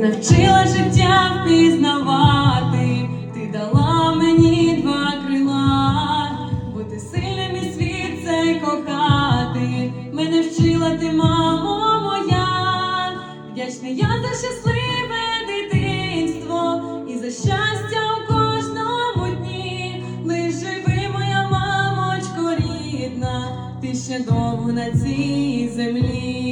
навчила життя впізнавати, ти дала мені два крила, бути сильним і світ цей кохати. Мене вчила ти, мамо моя, вдячний я за щасливе дитинство і за щастя ти ще довго на цій землі.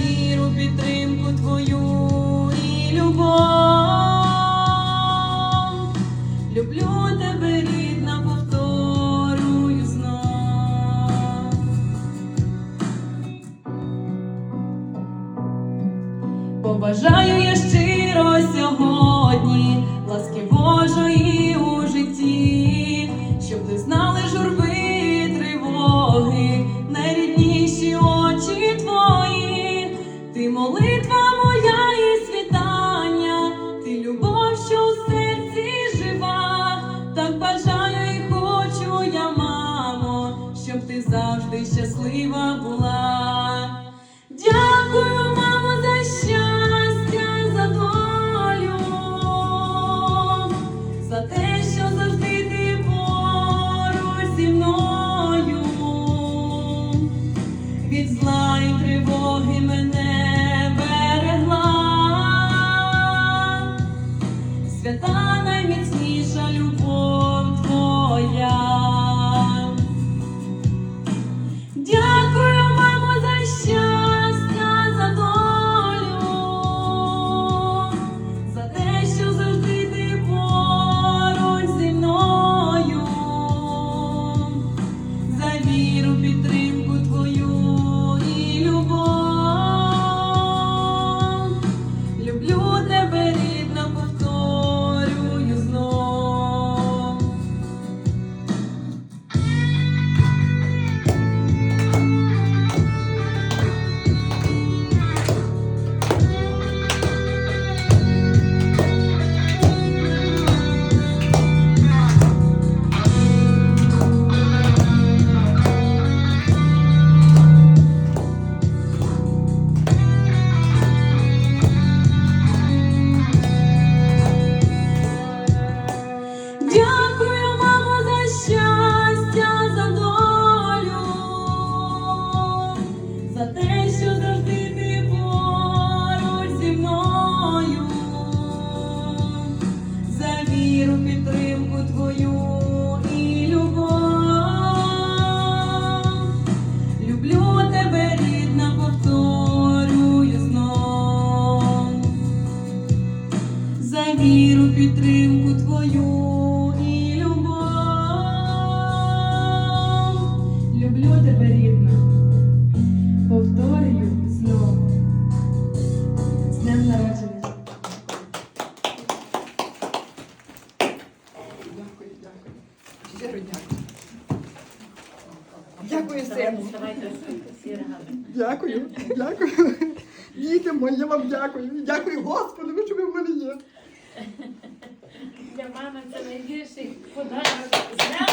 Віру, підтримку твою і любов. Люблю тебе, рідна, повторюю знов. Побажаю я щиро сьогодні ласки Божої щаслива була. Дякую, мамо, за щастя, за долю, за те, що завжди ти поруч зі мною. Від зла і тривоги мене берегла. Свята найміцніша любов віру, підтримку твою і любов. Люблю тебе, рідна, повторюю знову. З днем народження. Дякую, дякую. Щиро дякую. Дякую. Дякую, дякую. Діти мої, я вам дякую. Дякую Господу, що ви в мене є. Для мами це найгірший подарунок.